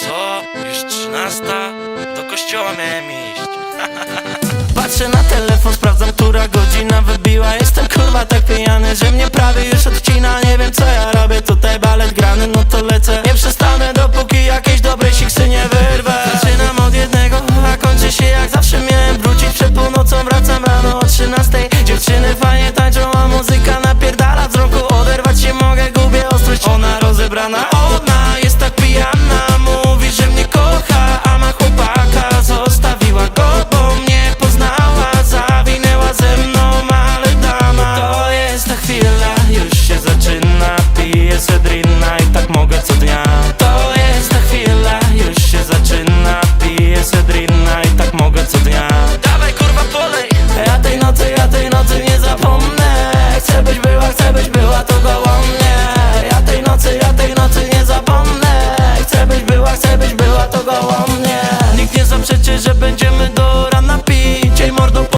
co? Już trzynasta? Do kościoła miałem iść. Patrzę na telefon, sprawdzam, która godzina wybiła. Jestem kurwa tak pijany, że mnie prawie już odcina. Nie wiem co ja robię, tutaj balet grany, no to lecę. Nie przestanę, dopóki jakieś dobre siksy nie wyrwę. Zaczynam od jednego, a kończy się jak zawsze miałem wrócić. Przed północą wracam rano o trzynastej. Dziewczyny fajnie tańczą, a muzyka napierdala. Wzroku Oderwać się mogę, gubię ostrość, ona rozebrana Britna i tak mogę co dnia.